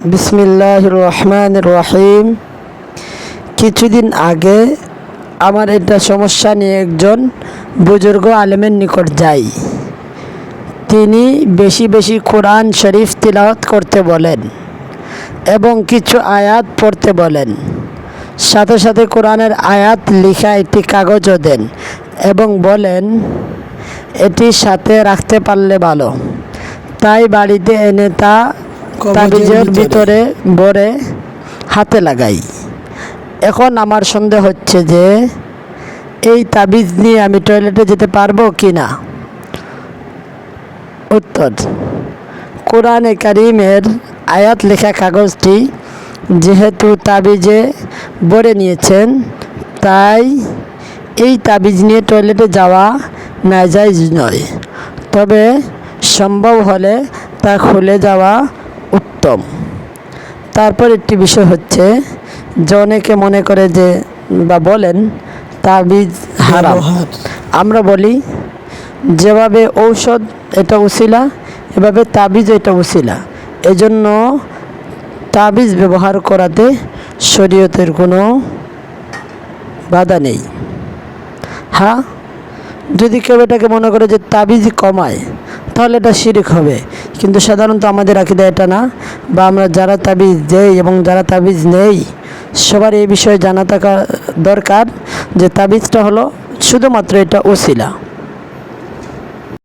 বিসমিল্লাহ রহমান রহিম কিছুদিন আগে আমার এটা সমস্যা নিয়ে একজন বুজুর্গ আলেমের নিকট যাই। তিনি বেশি বেশি কোরআন শরীফ তিলাওয়াত করতে বলেন এবং কিছু আয়াত পড়তে বলেন। সাথে সাথে কোরআনের আয়াত লেখা একটি কাগজও দেন এবং বলেন, এটি সাথে রাখতে পারলে ভালো। তাই বাড়িতে এনে তা তাবিজের ভিতরে ভরে হাতে লাগাই। এখন আমার সন্দেহ হচ্ছে যে এই তাবিজ নিয়ে আমি টয়লেটে যেতে পারব কি না? উত্তর, কোরআনে কারিমের আয়াত লেখা কাগজটি যেহেতু তাবিজে ভরে নিয়েছেন, তাই এই তাবিজ নিয়ে টয়লেটে যাওয়া নাজাইজ নয়। তবে সম্ভব হলে তা খুলে যাওয়া উত্তম। তারপর একটি বিষয় হচ্ছে যে অনেকে মনে করে যে বা বলেন তাবিজ হারাম। আমরা বলি যেভাবে ঔষধ এটা উসিলা এভাবে তাবিজ এটা উসিলা। এজন্য তাবিজ ব্যবহার করাতে শরীয়তের কোনো বাধা নেই। হ্যাঁ যদি কেউ এটাকে মনে করে যে তাবিজ কমায় তাহলে এটা শিরিক হবে। কিন্তু সাধারণত আমাদের আকিদা এটা না। বা আমরা যারা তাবিজ দেই এবং যারা তাবিজ নেই, সবার এই বিষয়ে জানা থাকা দরকার যে তাবিজটা হলো শুধুমাত্র এটা ওসিলা।